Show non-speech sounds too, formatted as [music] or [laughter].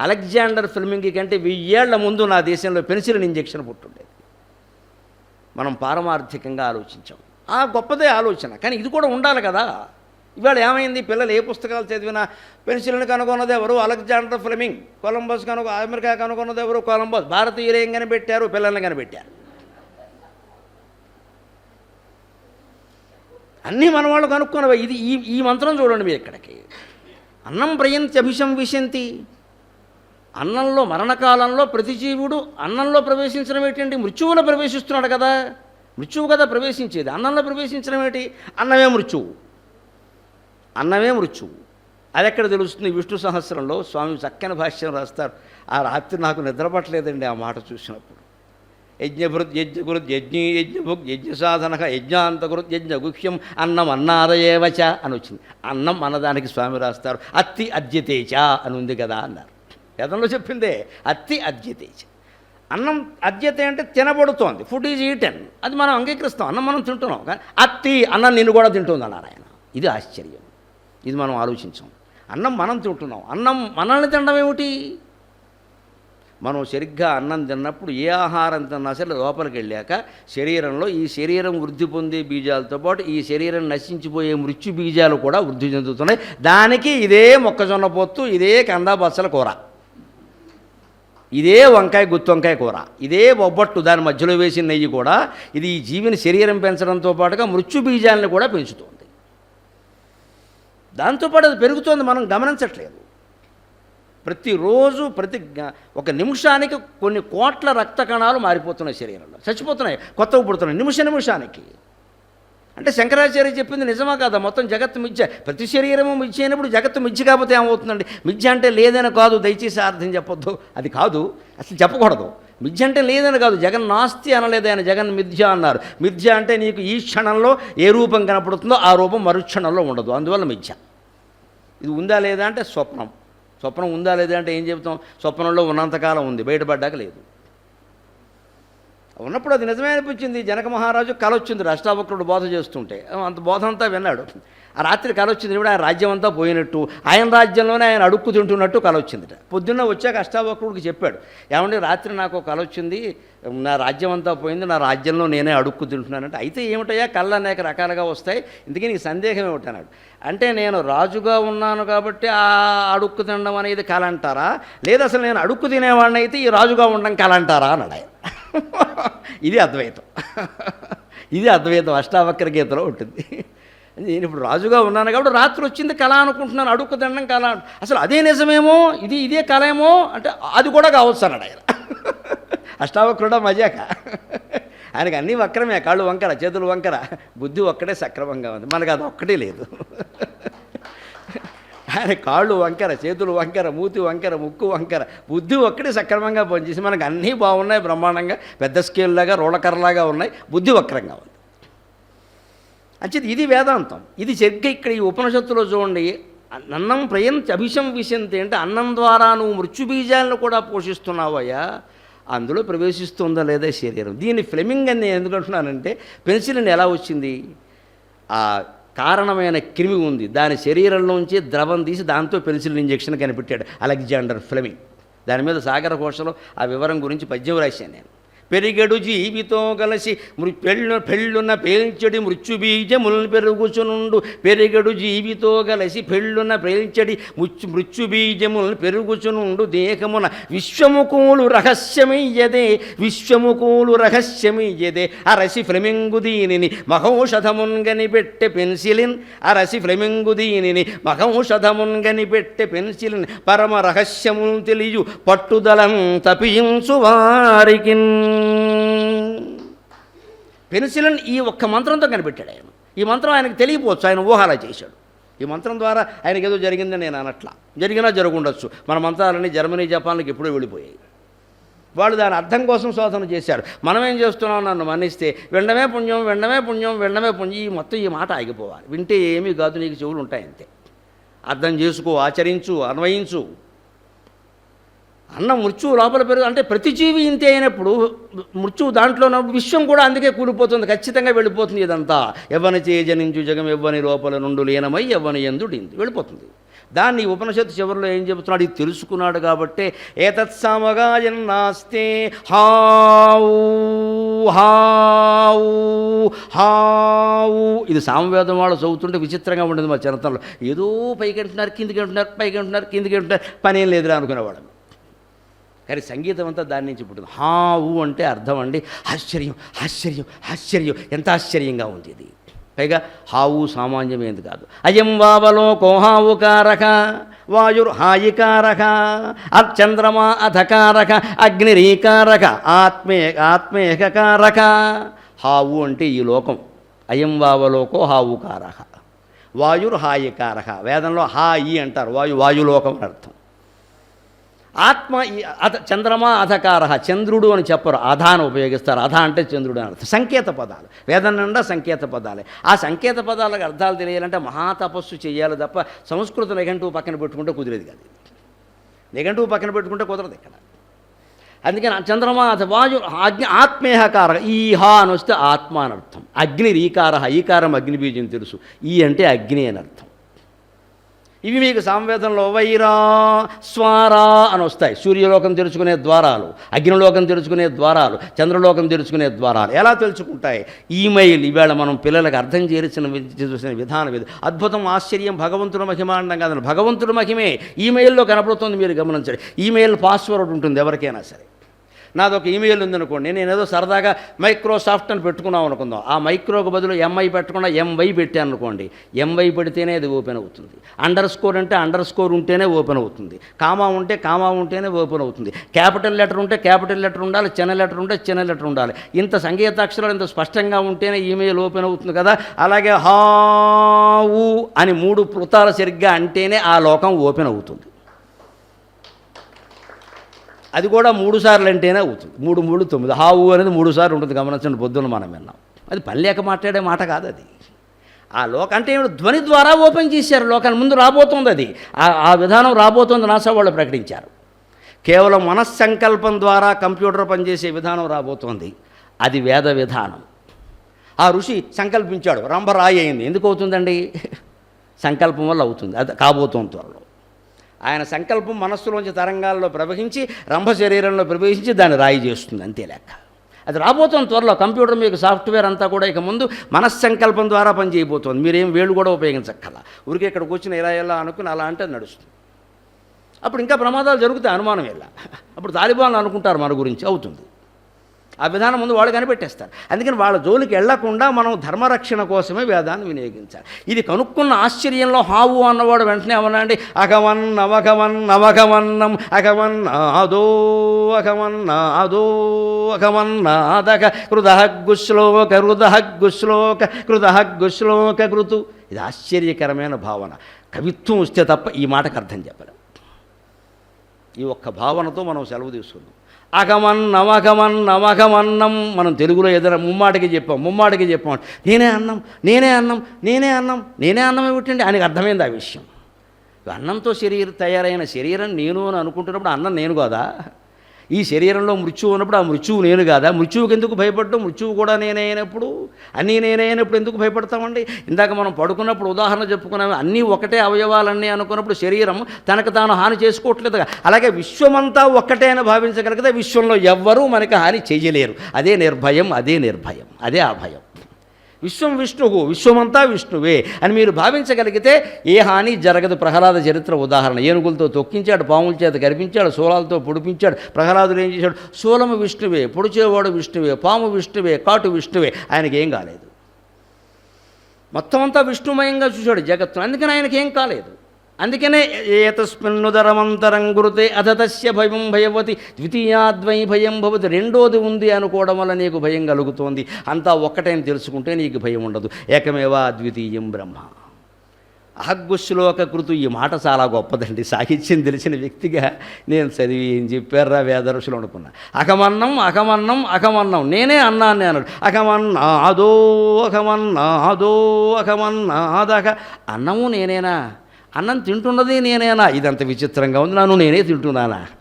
Alexander filming కంటే వెయ్యేళ్ళ ముందు నా దేశంలో పెన్సిలిన్ ఇంజెక్షన్ పుట్టుండేది. మనం పారమార్థికంగా ఆలోచించాం. ఆ గొప్పదే ఆలోచన. కానీ ఇది కూడా ఉండాలి కదా. ఇవాళ ఏమైంది? పిల్లలు ఏ పుస్తకాలు చదివినా పెన్సిల్ని కనుగొన్నది ఎవరు? Alexander Fleming. కొలంబస్ కనుగొ అమెరికా కనుగొన్నది ఎవరు? కొలంబస్. భారతీయులు ఏం కనిపెట్టారు? పిల్లల్ని కనిపెట్టారు. అన్నీ మన వాళ్ళు కనుక్కున్నవి ఇది ఈ ఈ మంత్రం చూడండి మీరు ఇక్కడికి. అన్నం ప్రయంతి అభిషం విశంతి. అన్నంలో మరణకాలంలో ప్రతి జీవుడు అన్నంలో ప్రవేశించడం ఏంటండి మృత్యువులో ప్రవేశిస్తున్నాడు కదా. మృత్యువు కదా ప్రవేశించేది. అన్నంలో ప్రవేశించడం ఏంటి? అన్నమే మృత్యువు. అన్నమే మృత్యువు. అది ఎక్కడ తెలుస్తుంది? విష్ణు సహస్రంలో స్వామి చక్కని భాష్యం రాస్తారు. ఆ రాత్రి నాకు నిద్రపట్టలేదండి ఆ మాట చూసినప్పుడు. యజ్ఞభృత్ యజ్ఞకృత్ యజ్ఞ యజ్ఞభుక్ యజ్ఞ సాధన యజ్ఞాంతకృత్ యజ్ఞ గుహ్యం అన్నం అన్నాదయేవచ అని వచ్చింది. అన్నం అన్నదానికి స్వామి రాస్తారు. అత్తి అద్యతేచ అని ఉంది కదా అన్నారు. వేదంలో చెప్పిందే అత్తి అద్యతేచ అన్నం అద్యతే అంటే తినబడుతోంది. Food is eaten. అది మనం అంగీకరిస్తాం. అన్నం మనం తింటున్నాం. కానీ అత్తి అన్నం నిన్ను కూడా తింటుంది అన్నారు ఆయన. ఇది ఆశ్చర్యం. ఇది మనం ఆలోచించాం. అన్నం మనం తింటున్నాం. అన్నం మనల్ని తినడం ఏమిటి? మనం సరిగ్గా అన్నం తిన్నప్పుడు ఏ ఆహారం తిన్నా సరే లోపలికి వెళ్ళాక శరీరంలో ఈ శరీరం వృద్ధి పొందే బీజాలతో పాటు ఈ శరీరం నశించిపోయే మృత్యు బీజాలు కూడా వృద్ధి చెందుతున్నాయి. దానికి ఇదే మొక్కజొన్న పొత్తు ఇదే కందా బచ్చల కూర. ఇదే వంకాయ గుత్తి వంకాయ కూర. ఇదే బొబ్బట్టు దాని మధ్యలో వేసిన నెయ్యి కూడా ఇది ఈ జీవిని శరీరం పెంచడంతో పాటుగా మృత్యు బీజాలను కూడా పెంచుతోంది. దాంతోపాటు అది పెరుగుతోంది మనం గమనించట్లేదు. ప్రతిరోజు ప్రతి ఒక నిమిషానికి కొన్ని కోట్ల రక్త కణాలు మారిపోతున్నాయి శరీరంలో. చచ్చిపోతున్నాయి కొత్తగా పుడుతున్నాయి. నిమిష నిమిషానికి. అంటే శంకరాచార్య చెప్పింది నిజమా కాదా? మొత్తం జగత్తు మిథ్య. ప్రతి శరీరము మిథ్య అయినప్పుడు జగత్తు మిథ్య కాకపోతే ఏమవుతుందండి? మిథ్య అంటే లేదని కాదు దయచేసి అర్థం చెప్పొద్దు. అది కాదు అసలు చెప్పకూడదు. మిథ్య అంటే లేదని కాదు జగన్ నాస్తి అనలేదు ఆయన జగన్ మిథ్య అన్నారు. మిథ్య అంటే నీకు ఈ క్షణంలో ఏ రూపం కనపడుతుందో ఆ రూపం మరుక్షణంలో ఉండదు. అందువల్ల మిథ్య. ఇది ఉందా లేదా అంటే స్వప్నం. స్వప్నం ఉందా లేదా అంటే ఏం చెబుతాం? స్వప్నంలో ఉన్నంతకాలం ఉంది బయటపడ్డాక లేదు. ఉన్నప్పుడు అది నిజమే అనిపించింది. జనక మహారాజు కల వచ్చింది. అష్టావక్రుడు బోధ చేస్తుంటే. అంత బోధ అంతా విన్నాడు. ఆ రాత్రి కల వచ్చింది. ఆయన రాజ్యం అంతా పోయినట్టు ఆయన రాజ్యంలోనే ఆయన అడుక్కు తింటున్నట్టు కళ వచ్చిందిట. పొద్దున్న వచ్చాక అష్టావక్రుడికి చెప్పాడు. ఏమండి రాత్రి నాకు కళ వచ్చింది. నా రాజ్యం అంతా పోయింది. నా రాజ్యంలో నేనే అడుక్కు తింటున్నానంటే. అయితే ఏమిటయ్యా? కళ్ళు అనేక రకాలుగా వస్తాయి. ఇందుకే నీకు సందేహం ఏమిటన్నాడు అంటే నేను రాజుగా ఉన్నాను కాబట్టి ఆ అడుక్కు తినడం అనేది కళ అంటారా? లేదా అసలు నేను అడుక్కు తినేవాడిని అయితే ఈ రాజుగా ఉండడం కళ అంటారా? అన్నాడు ఆయన. ఇది అద్వైతం. ఇది అద్వైతం. అష్టావక్ర గీతలో ఉంటుంది. నేను ఇప్పుడు రాజుగా ఉన్నాను కాబట్టి రాత్రి వచ్చింది కళ అనుకుంటున్నాను. అడుక్కు తినడం కళ అసలు అదే నిజమేమో? ఇది ఇదే కళేమో? అంటే అది కూడా కావచ్చు అన్నాడు ఆయన. అష్టావక్రుడా మజాక. ఆయనకి అన్నీ వక్రమే. కాళ్ళు వంకర చేతులు వంకర. బుద్ధి ఒక్కటే సక్రమంగా ఉంది. మనకు అది ఒక్కటే లేదు. ఆయన కాళ్ళు వంకర చేతులు వంకర మూతి వంకర ముక్కు వంకర. బుద్ధి ఒక్కడే సక్రమంగా పనిచేసి మనకు అన్నీ బాగున్నాయి బ్రహ్మాండంగా. పెద్ద స్కేల్లాగా రోళకర్రలాగా ఉన్నాయి. బుద్ధి వక్రంగా ఉంది. అంచేది ఇది వేదాంతం. ఇది సరిగ్గా ఇక్కడ ఈ ఉపనిషత్తులో చూడండి. అన్నం ప్రయం అభిషం విషయంతి అంటే అన్నం ద్వారా నువ్వు మృత్యుబీజాలను కూడా పోషిస్తున్నావయ్యా. అందులో ప్రవేశిస్తుందా లేదా శరీరం. దీన్ని ఫ్లెమింగ్ అని నేను ఎందుకంటున్నానంటే పెన్సిల్ని ఎలా వచ్చింది? ఆ కారణమైన క్రిమి ఉంది. దాని శరీరంలోంచి ద్రవం తీసి దాంతో పెన్సిల్ ఇంజెక్షన్ కనిపెట్టాడు. Alexander Fleming. దాని మీద సాగర కోశలో ఆ వివరం గురించి పద్యం రాశాను నేను. పెరిగడు జీవితో కలిసి మృ పెళ్ళు పెళ్ళున పేల్చడి మృత్యుబీజములను పెరుగుచునుండు. పెరిగడు జీవితో కలిసి పెళ్ళున పేల్చడి మృత్యు మృత్యుబీజములను పెరుగుచునుండు. దేహమున విశ్వముకూలు రహస్యమయ్యదే విశ్వముకూలు రహస్యమయ్యదే. అరసి ఫ్లెమింగు దీనిని మహౌషధమున్గని పెట్టె పెన్సిలిన్. అరసి ఫ్లెమింగు దీనిని మహౌషధమున్గని పెట్టె పెన్సిలిన్. పరమ రహస్యములు తెలియు పట్టుదలం తపించు వారికిన్ పెన్సిలిన్ ఈ ఒక్క మంత్రంతో కనిపెట్టాడు ఆయన. ఈ మంత్రం ఆయనకు తెలియపోవచ్చు ఆయన ఊహాలా చేశాడు. ఈ మంత్రం ద్వారా ఆయనకి ఏదో జరిగిందని నేను అనట్లా. జరిగినా జరుగుండొచ్చు మన మంత్రాలన్నీ జర్మనీ జపాన్లకు ఎప్పుడూ వెళ్ళిపోయాయి. వాళ్ళు దాని అర్థం కోసం శోధన చేశారు. మనం ఏం చేస్తున్నాం నన్ను మన్నిస్తే వినడమే పుణ్యం వినడమే పుణ్యం వినడమే పుణ్యం ఈ మొత్తం ఈ మాట ఆగిపోవాలి. వింటే ఏమీ కాదు నీకు చెవులు ఉంటాయి అంతే అర్థం చేసుకో ఆచరించు అన్వయించు. అన్న మృత్యువు లోపల పెరుగు అంటే ప్రతి జీవి ఇంతే అయినప్పుడు మృత్యువు దాంట్లో ఉన్నప్పుడు విశ్వం కూడా అందుకే కూలిపోతుంది ఖచ్చితంగా వెళ్ళిపోతుంది ఇదంతా. ఎవ్వని చేయజనించు జగం ఎవ్వని లోపల నుండు లీనమై ఎవ్వని ఎందుడింది వెళ్ళిపోతుంది. దాన్ని ఉపనిషత్తు చివరిలో ఏం చెబుతున్నాడు? ఇది తెలుసుకున్నాడు కాబట్టే ఏతత్ సమగాయన్నాస్తే హావు హావు హావు. ఇది సామవేదం వాళ్ళు చదువుతుంటే విచిత్రంగా ఉండేది మా చిన్నతనంలో ఏదో పైకి అంటున్నారు కిందికి అంటున్నారు పైకి అంటున్నారు కిందికి అంటున్నారు. పనేం లేదురా అనుకునేవాడు కానీ సంగీతం అంతా దాని నుంచి పుట్టింది. హావు అంటే అర్థం అండి. ఆశ్చర్యం ఆశ్చర్యం ఆశ్చర్యం. ఎంత ఆశ్చర్యంగా ఉంది ఇది. పైగా హావు సామాన్యమేది కాదు. అయం వావలోకో హావుకారక వాయుర్ హాయికారక అచంద్రమా అధకారక అగ్నిరీకారక ఆత్మే ఆత్మేకకారక హావు అంటే ఈ లోకం. అయం వావలోకో హావుకారక వాయుర్ హాయికారక వేదంలో హాయి అంటారు. వాయు వాయులోకం అని అర్థం. ఆత్మ ఈ అధ చంద్రమా అధకార చంద్రుడు అని చెప్పరు. అధ అని ఉపయోగిస్తారు. అధ అంటే చంద్రుడు అని అర్థం. సంకేత పదాలు. వేదన నిండా సంకేత పదాలే. ఆ సంకేత పదాలకు అర్థాలు తెలియాలంటే మహాతపస్సు చేయాలి తప్ప సంస్కృత నిఘంటువు పక్కన పెట్టుకుంటే కుదిరేది కాదు. నిఘంటువు పక్కన పెట్టుకుంటే కుదరదు ఇక్కడ. అందుకని చంద్రమా వాయు అగ్ని ఆత్మేహకార ఈహా అని వస్తే ఆత్మ అని అర్థం. అగ్ని ఈకార ఈకారం అగ్నిబీజం తెలుసు. ఈ అంటే అగ్ని అని అర్థం. ఇవి మీకు సాంవేదంలో వైరా స్వారా అని వస్తాయి. సూర్యలోకం తెరుచుకునే ద్వారాలు అగ్నిలోకం తెరుచుకునే ద్వారాలు చంద్రలోకం తెరుచుకునే ద్వారాలు ఎలా తెలుసుకుంటాయి ఈమెయిల్ ఈవేళ మనం పిల్లలకు అర్థం చేసిన చూసిన విధానం ఇది. అద్భుతం ఆశ్చర్యం భగవంతుడు మహిమ అనడం కాదండి. భగవంతుడు మహిమే. ఈమెయిల్లో కనపడుతుంది మీరు గమనించండి. ఈమెయిల్ పాస్వర్డ్ ఉంటుంది ఎవరికైనా సరే. నాదొక ఈమెయిల్ ఉందనుకోండి నేను ఏదో సరదాగా మైక్రోసాఫ్ట్ అని పెట్టుకున్నాం అనుకుందాం. ఆ మైక్రోకు బదులు ఎంఐ పెట్టకుండా ఎంవై పెట్టాను అనుకోండి ఎంవై పెడితేనే అది ఓపెన్ అవుతుంది. అండర్ స్కోర్ అంటే అండర్ స్కోర్ ఉంటేనే ఓపెన్ అవుతుంది. కామా ఉంటే కామా ఉంటేనే ఓపెన్ అవుతుంది. క్యాపిటల్ లెటర్ ఉంటే క్యాపిటల్ లెటర్ ఉండాలి చిన్న లెటర్ ఉంటే చిన్న లెటర్ ఉండాలి. ఇంత సంగీతాక్షరాలు ఇంత స్పష్టంగా ఉంటేనే ఈమెయిల్ ఓపెన్ అవుతుంది కదా? అలాగే హావు అని మూడు పృతాలు సరిగ్గా అంటేనే ఆ లోకం ఓపెన్ అవుతుంది. అది కూడా మూడు సార్లు అంటేనే అవుతుంది. మూడు మూడు తొమ్మిది. హావు అనేది మూడు సార్లు ఉంటుంది. గమనించండి పొద్దున్న మనం విన్నాం. అది పని లేక మాట్లాడే మాట కాదు అది. ఆ లోక అంటే ధ్వని ద్వారా ఓపెన్ చేశారు. లోకాన్ని ముందు రాబోతుంది అది. ఆ- ఆ విధానం రాబోతుంది. నాసా వాళ్ళు ప్రకటించారు. కేవలం మనస్సంకల్పం ద్వారా కంప్యూటర్ పనిచేసే విధానం రాబోతోంది. అది వేద విధానం. ఆ ఋషి సంకల్పించాడు. రంభ రాయి అయింది. ఎందుకు అవుతుందండి? [laughs] సంకల్పం వల్ల అవుతుంది. అది కాబోతోంది త్వరలో. ఆయన సంకల్పం మనస్సులోంచి తరంగాల్లో ప్రవహించి రంభ శరీరంలో ప్రవేశించి దాన్ని రాయి చేస్తుంది అంతే లెక్క. అది రాబోతుంది త్వరలో. కంప్యూటర్ మీకు సాఫ్ట్వేర్ అంతా కూడా ఇక ముందు మనస్సంకల్పం ద్వారా పనిచేయబోతోంది. మీరేం వేళ్ళు కూడా ఉపయోగించక్కల ఊరికే ఇక్కడ కూర్చుని ఇలా ఎలా అనుకుని అలా అంటే నడుస్తుంది. అప్పుడు ఇంకా ప్రమాదాలు జరుగుతాయి అనుమానం ఎలా అప్పుడు తాలిబాన్లు అనుకుంటారు మన గురించి అవుతుంది. ఆ విధానం ముందు వాళ్ళు కనిపెట్టేస్తారు. అందుకని వాళ్ళ జోలికి వెళ్ళకుండా మనం ధర్మరక్షణ కోసమే వేదాన్ని వినియోగించాలి. ఇది కనుక్కున్న ఆశ్చర్యంలో హావు అన్నవాడు వెంటనే అవనండి అగమన్ అవగమన్ అవగమన్నం అగమన్ ఆదో అగమన్ ఆదో అగమన్ ఆదక కృదహగ్గుశ్లోక కృదహగ్గుశ్లోక కృదహగ్గుశ్లోక కృతు. ఇది ఆశ్చర్యకరమైన భావన. కవిత్వం వస్తే తప్ప ఈ మాటకు అర్థం చెప్పలేం. ఈ ఒక్క భావనతో మనం సెలవు తీసుకుందాం. అగమన్నం అగమన్నం అగమన్నం మనం తెలుగులో ఏదైనా ముమ్మాటికి చెప్పాం ముమ్మాటికి చెప్పాం. నేనే అన్నం నేనే అన్నం నేనే అన్నం నేనే అన్నం ఏమిటండి ఆయనకు అర్థమైంది ఆ విషయం. అన్నంతో శరీరం తయారైన శరీరం నేను అని అనుకుంటున్నప్పుడు అన్నం నేను కాదా? ఈ శరీరంలో మృత్యువు ఉన్నప్పుడు ఆ మృత్యువు నేను కాదా? మృత్యువుకి ఎందుకు భయపడ్డం? మృత్యువు కూడా నేనే అయినప్పుడు? అన్నీ నేనే అయినప్పుడు ఎందుకు భయపడతామండి? ఇందాక మనం పడుకున్నప్పుడు ఉదాహరణ చెప్పుకున్నాము అన్నీ ఒకటే అవయవాలన్నీ అనుకున్నప్పుడు శరీరం తనకు తాను హాని చేసుకోవట్లేదు అలాగే విశ్వమంతా ఒక్కటే అని భావించగలిగితే విశ్వంలో ఎవ్వరూ మనకి హాని చేయలేరు. అదే నిర్భయం అదే నిర్భయం అదే అభయం. విశ్వం విష్ణువు విశ్వమంతా విష్ణువే అని మీరు భావించగలిగితే ఏ హాని జరగదు. ప్రహ్లాద చరిత్ర ఉదాహరణ. ఏనుగులతో తొక్కించాడు పాముల చేత కనిపించాడు శూలాలతో పొడిపించాడు ప్రహ్లాదుడు ఏం చేశాడు? శూలము విష్ణువే పొడిచేవాడు విష్ణువే పాము విష్ణువే కాటు విష్ణువే ఆయనకి ఏం కాలేదు. మొత్తం అంతా విష్ణుమయంగా చూశాడు జగత్తును. అందుకని ఆయనకి ఏం కాలేదు. అందుకనే ఏతస్మిన్నుదరమంతరం గురుతే అధతస్య భయం భయవతి ద్వితీయాద్వై భయం భవతి రెండోది ఉంది అనుకోవడం వల్ల నీకు భయం కలుగుతోంది. అంతా ఒక్కటైన తెలుసుకుంటే నీకు భయం ఉండదు. ఏకమేవా అద్వితీయం బ్రహ్మ? అహగ్గుశ్లోక కృతు ఈ మాట చాలా గొప్పదండి. సాహిత్యం తెలిసిన వ్యక్తిగా నేను చదివి ఏం చెప్పారా వేదరుషులు అనుకున్నా. అకమన్నం అకమన్నం అకమన్నం. నేనే అన్నాను నేను అకమన్నా అదో అకమన్నా అదో అకమన్నా అదక అన్నము నేనేనా? అన్నం తింటున్నది నేనేనా? ఇదంత విచిత్రంగా ఉంది. నన్ను నేనే తింటున్నానా?